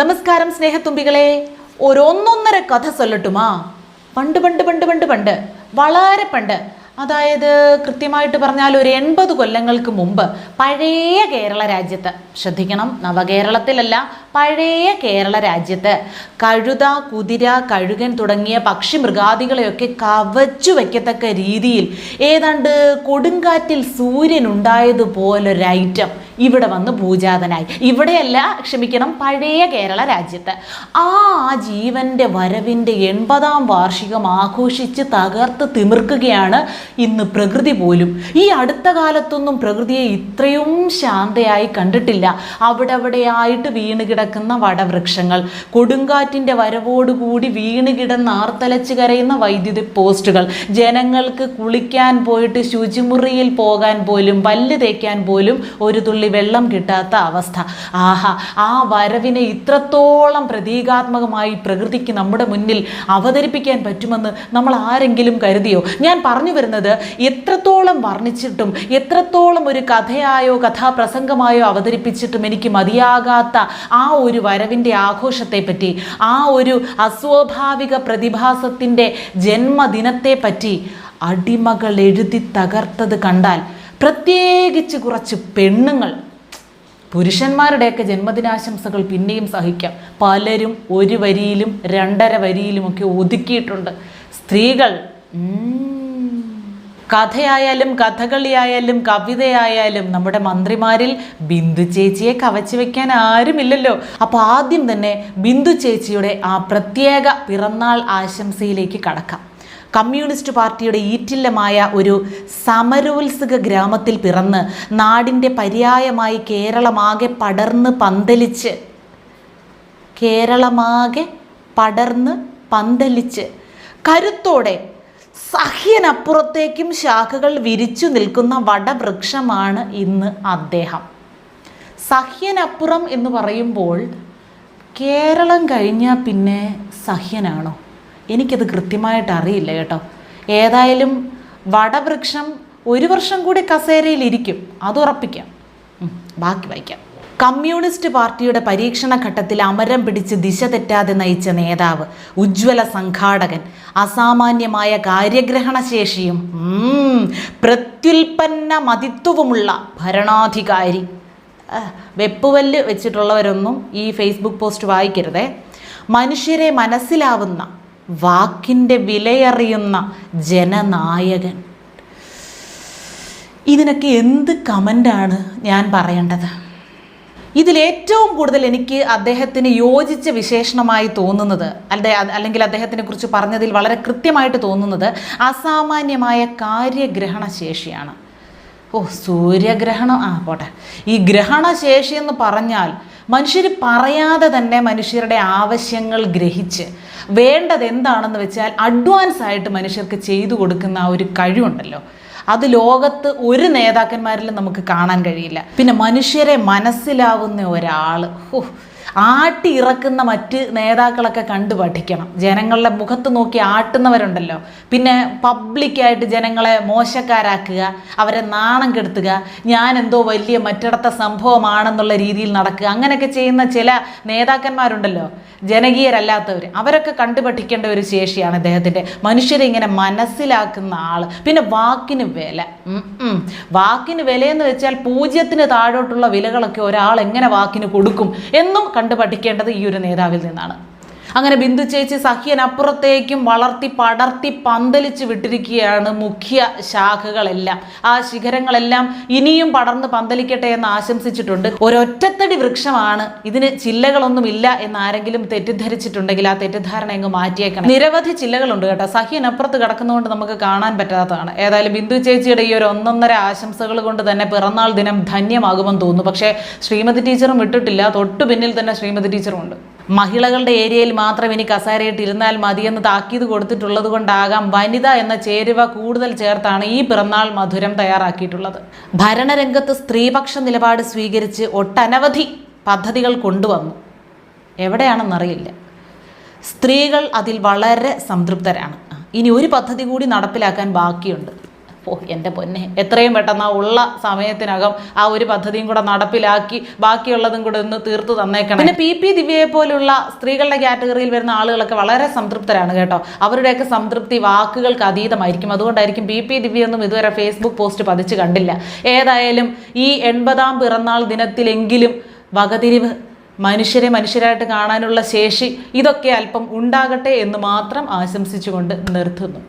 നമസ്കാരം സ്നേഹത്തുമ്പികളെ. ഒരൊന്നൊന്നര കഥ സൊല്ലട്ടുമാ പണ്ട് പണ്ട് പണ്ട് പണ്ട് പണ്ട്. വളരെ പണ്ട്. അതായത് കൃത്യമായിട്ട് പറഞ്ഞാൽ ഒരു എൺപത് കൊല്ലങ്ങൾക്ക് മുമ്പ് പഴയ കേരള രാജ്യത്ത്. ശ്രദ്ധിക്കണം നവകേരളത്തിലല്ല പഴയ കേരള രാജ്യത്ത് കഴുത കുതിര കഴുകൻ തുടങ്ങിയ പക്ഷി മൃഗാദികളെയൊക്കെ കവച്ചു വയ്ക്കത്തക്ക രീതിയിൽ ഏതാണ്ട് കൊടുങ്കാറ്റിൽ സൂര്യൻ ഉണ്ടായതുപോലൊരു ഐറ്റം ഇവിടെ വന്ന് പൂജാതനായി. ഇവിടെയല്ല ക്ഷമിക്കണം പഴയ കേരള രാജ്യത്ത്. ആ ജീവന്റെ വരവിന്റെ എൺപതാം വാർഷികം ആഘോഷിച്ച് തകർത്ത് തിമിർക്കുകയാണ് ഇന്ന് പ്രകൃതി പോലും. ഈ അടുത്ത കാലത്തൊന്നും പ്രകൃതിയെ ഇത്രയും ശാന്തയായി കണ്ടിട്ടില്ല. അവിടെവിടെയായിട്ട് വീണ് കിടക്കുന്ന വടവൃക്ഷങ്ങൾ. കൊടുങ്കാറ്റിന്റെ വരവോടുകൂടി വീണ് കിടന്ന് ആർത്തലച്ച് കരയുന്ന വൈദ്യുതി പോസ്റ്റുകൾ. ജനങ്ങൾക്ക് കുളിക്കാൻ പോയിട്ട് ശുചിമുറിയിൽ പോകാൻ പോലും പല്ല് തേക്കാൻ പോലും ഒരു തുള്ളി വെള്ളം കിട്ടാത്ത അവസ്ഥ. ആഹാ ആ വരവിനെ ഇത്രത്തോളം പ്രതീകാത്മകമായി പ്രകൃതിക്ക് നമ്മുടെ മുന്നിൽ അവതരിപ്പിക്കാൻ പറ്റുമെന്ന് നമ്മൾ ആരെങ്കിലും കരുതിയോ? ഞാൻ പറഞ്ഞു വരുന്നത് എത്രത്തോളം വർണിച്ചിട്ടും എത്രത്തോളം ഒരു കഥയായോ കഥാപ്രസംഗമായോ അവതരിപ്പിച്ചിട്ടും എനിക്ക് മതിയാകാത്ത ആ ഒരു വരവിന്റെ ആഘോഷത്തെ പറ്റി ആ ഒരു അസ്വാഭാവിക പ്രതിഭാസത്തിന്റെ ജന്മദിനത്തെ പറ്റി അടിമകൾ എഴുതി തകർത്തത് കണ്ടാൽ പ്രത്യേകിച്ച് കുറച്ച് പെണ്ണുങ്ങൾ. പുരുഷന്മാരുടെയൊക്കെ ജന്മദിനാശംസകൾ പിന്നെയും സഹിക്കാം. പലരും ഒരു വരിയിലും രണ്ടര വരിയിലുമൊക്കെ ഒതുക്കിയിട്ടുണ്ട്. സ്ത്രീകൾ കഥയായാലും കഥകളിയായാലും കവിതയായാലും നമ്മുടെ മന്ത്രിമാരിൽ ബിന്ദു ചേച്ചിയെ കവച്ചു വെക്കാൻ ആരുമില്ലല്ലോ. അപ്പോൾ ആദ്യം തന്നെ ബിന്ദു ചേച്ചിയുടെ ആ പ്രത്യേക പിറന്നാൾ ആശംസയിലേക്ക് കടക്കാം. കമ്മ്യൂണിസ്റ്റ് പാർട്ടിയുടെ ഈറ്റില്ലമായ ഒരു സമരോത്സുക ഗ്രാമത്തിൽ പിറന്ന് നാടിന്റെ പര്യായമായി കേരളമാകെ പടർന്ന് പന്തലിച്ച് കേരളമാകെ പടർന്ന് പന്തലിച്ച് കരുത്തോടെ സഹ്യനപ്പുറത്തേക്കും ശാഖകൾ വിരിച്ചു നിൽക്കുന്ന വടവൃക്ഷമാണ് ഇന്ന് അദ്ദേഹം. സഹ്യനപ്പുറം എന്ന് പറയുമ്പോൾ കേരളം കഴിഞ്ഞാൽ പിന്നെ സഹ്യനാണോ? എനിക്കത് കൃത്യമായിട്ട് അറിയില്ല കേട്ടോ. ഏതായാലും വടവൃക്ഷം ഒരു വർഷം കൂടി കസേരയിലിരിക്കും. അത് ഉറപ്പിക്കാം. ബാക്കി വായിക്കാം. കമ്മ്യൂണിസ്റ്റ് പാർട്ടിയുടെ പരീക്ഷണ ഘട്ടത്തിൽ അമരം പിടിച്ച് ദിശ തെറ്റാതെ നയിച്ച നേതാവ് ഉജ്ജ്വല സംഘാടകൻ അസാമാന്യമായ കാര്യഗ്രഹണശേഷിയും പ്രത്യുൽപ്പന്ന മതിത്വവുമുള്ള ഭരണാധികാരി. വെപ്പുവല്ല് വെച്ചിട്ടുള്ളവരൊന്നും ഈ ഫേസ്ബുക്ക് പോസ്റ്റ് വായിക്കരുതേ. മനുഷ്യരെ മനസ്സിലാവുന്ന വാക്കിന്റെ വിലയറിയുന്ന ജനനായകൻ. ഇതിനൊക്കെ എന്ത് കമന്റാണ് ഞാൻ പറയേണ്ടത്? ഇതിലേറ്റവും കൂടുതൽ എനിക്ക് അദ്ദേഹത്തിന് യോജിച്ച വിശേഷണമായി തോന്നുന്നത് അല്ലെ അല്ലെങ്കിൽ അദ്ദേഹത്തിനെ കുറിച്ച് പറഞ്ഞതിൽ വളരെ കൃത്യമായിട്ട് തോന്നുന്നത് അസാമാന്യമായ കാര്യഗ്രഹണ ശേഷിയാണ്. ഓ സൂര്യഗ്രഹണം ആ പോട്ടെ. ഈ ഗ്രഹണശേഷി എന്ന് പറഞ്ഞാൽ മനുഷ്യർ പറയാതെ തന്നെ മനുഷ്യരുടെ ആവശ്യങ്ങൾ ഗ്രഹിച്ച് വേണ്ടത് എന്താണെന്ന് വെച്ചാൽ അഡ്വാൻസ് ആയിട്ട് മനുഷ്യർക്ക് ചെയ്തു കൊടുക്കുന്ന ആ ഒരു കഴിവുണ്ടല്ലോ. അത് ലോകത്ത് ഒരു നേതാക്കന്മാരിലും നമുക്ക് കാണാൻ കഴിയില്ല. പിന്നെ മനുഷ്യരെ മനസ്സിലാവുന്ന ഒരാൾ ഓ ആട്ടി ഇറക്കുന്ന മറ്റ് നേതാക്കളൊക്കെ കണ്ടു പഠിക്കണം. ജനങ്ങളുടെ മുഖത്ത് നോക്കി ആട്ടുന്നവരുണ്ടല്ലോ. പിന്നെ പബ്ലിക്കായിട്ട് ജനങ്ങളെ മോശക്കാരാക്കുക അവരെ നാണം കെടുത്തുക ഞാൻ എന്തോ വലിയ മറ്റിടത്ത സംഭവമാണെന്നുള്ള രീതിയിൽ നടക്കുക അങ്ങനെയൊക്കെ ചെയ്യുന്ന ചില നേതാക്കന്മാരുണ്ടല്ലോ. ജനകീയരല്ലാത്തവർ അവരൊക്കെ കണ്ടുപഠിക്കേണ്ട ഒരു ശേഷിയാണ് അദ്ദേഹത്തിന്റെ മനുഷ്യരെ ഇങ്ങനെ മനസ്സിലാക്കുന്ന ആൾ പിന്നെ വാക്കിന് വില. വാക്കിന് വിലയെന്ന് വെച്ചാൽ പൂജ്യത്തിന് താഴോട്ടുള്ള വിലകളൊക്കെ ഒരാൾ എങ്ങനെ വാക്കിന് കൊടുക്കും എന്നും കണ്ടു പഠിക്കേണ്ടത് ഈ ഒരു നേതാവിൽ നിന്നാണ്. അങ്ങനെ ബിന്ദു ചേച്ചി സഖ്യനപ്പുറത്തേക്കും വളർത്തി പടർത്തി പന്തലിച്ച് വിട്ടിരിക്കുകയാണ് മുഖ്യ ശാഖകളെല്ലാം. ആ ശിഖരങ്ങളെല്ലാം ഇനിയും പടർന്ന് പന്തലിക്കട്ടെ എന്ന് ആശംസിച്ചിട്ടുണ്ട്. ഒരൊറ്റത്തടി വൃക്ഷമാണ്. ഇതിന് ചില്ലകളൊന്നുമില്ല എന്ന് ആരെങ്കിലും തെറ്റിദ്ധരിച്ചിട്ടുണ്ടെങ്കിൽ ആ തെറ്റിദ്ധാരണ അങ്ങ് മാറ്റിയേക്കണം. നിരവധി ചില്ലകളുണ്ട് കേട്ടോ. സഖ്യനപ്പുറത്ത് കിടക്കുന്നതുകൊണ്ട് നമുക്ക് കാണാൻ പറ്റാത്തതാണ്. ഏതായാലും ബിന്ദു ചേച്ചിയുടെ ഈ ഒരു ഒന്നൊന്നര ആശംസകൾ കൊണ്ട് തന്നെ പിറന്നാൾ ദിനം ധന്യമാകുമെന്ന് തോന്നുന്നു. പക്ഷേ ശ്രീമതി ടീച്ചറും വിട്ടിട്ടില്ല. തൊട്ടു പിന്നിൽ തന്നെ ശ്രീമതി ടീച്ചറും ഉണ്ട്. മഹിളകളുടെ ഏരിയയിൽ മാത്രം ഇനി കസേരയിട്ട് ഇരുന്നാൽ മതിയെന്ന് താക്കീത് കൊടുത്തിട്ടുള്ളത് കൊണ്ടാകാം. വനിത എന്ന ചേരുവ കൂടുതൽ ചേർത്താണ് ഈ പിറന്നാൾ മധുരം തയ്യാറാക്കിയിട്ടുള്ളത്. ഭരണരംഗത്ത് സ്ത്രീപക്ഷ നിലപാട് സ്വീകരിച്ച് ഒട്ടനവധി പദ്ധതികൾ കൊണ്ടുവന്നു. എവിടെയാണെന്നറിയില്ല. സ്ത്രീകൾ അതിൽ വളരെ സംതൃപ്തരാണ്. ഇനി ഒരു പദ്ധതി കൂടി നടപ്പിലാക്കാൻ ബാക്കിയുണ്ട്. ഓ എന്റെ പൊന്നെ. എത്രയും പെട്ടെന്ന് ആ ഉള്ള സമയത്തിനകം ആ ഒരു പദ്ധതിയും കൂടെ നടപ്പിലാക്കി ബാക്കിയുള്ളതും കൂടെ ഒന്ന് തീർത്തു തന്നേക്കണം. പിന്നെ പി പി ദിവ്യയെ പോലുള്ള സ്ത്രീകളുടെ കാറ്റഗറിയിൽ വരുന്ന ആളുകളൊക്കെ വളരെ സംതൃപ്തരാണ് കേട്ടോ. അവരുടെയൊക്കെ സംതൃപ്തി വാക്കുകൾക്ക് അതീതമായിരിക്കും. അതുകൊണ്ടായിരിക്കും പി പി ദിവ്യൊന്നും ഇതുവരെ ഫേസ്ബുക്ക് പോസ്റ്റ് പതിച്ച് കണ്ടില്ല. ഏതായാലും ഈ എൺപതാം പിറന്നാൾ ദിനത്തിലെങ്കിലും വകതിരിവ് മനുഷ്യരെ മനുഷ്യരായിട്ട് കാണാനുള്ള ശേഷി ഇതൊക്കെ അല്പം ഉണ്ടാകട്ടെ എന്ന് മാത്രം ആശംസിച്ചുകൊണ്ട് നിർത്തുന്നു.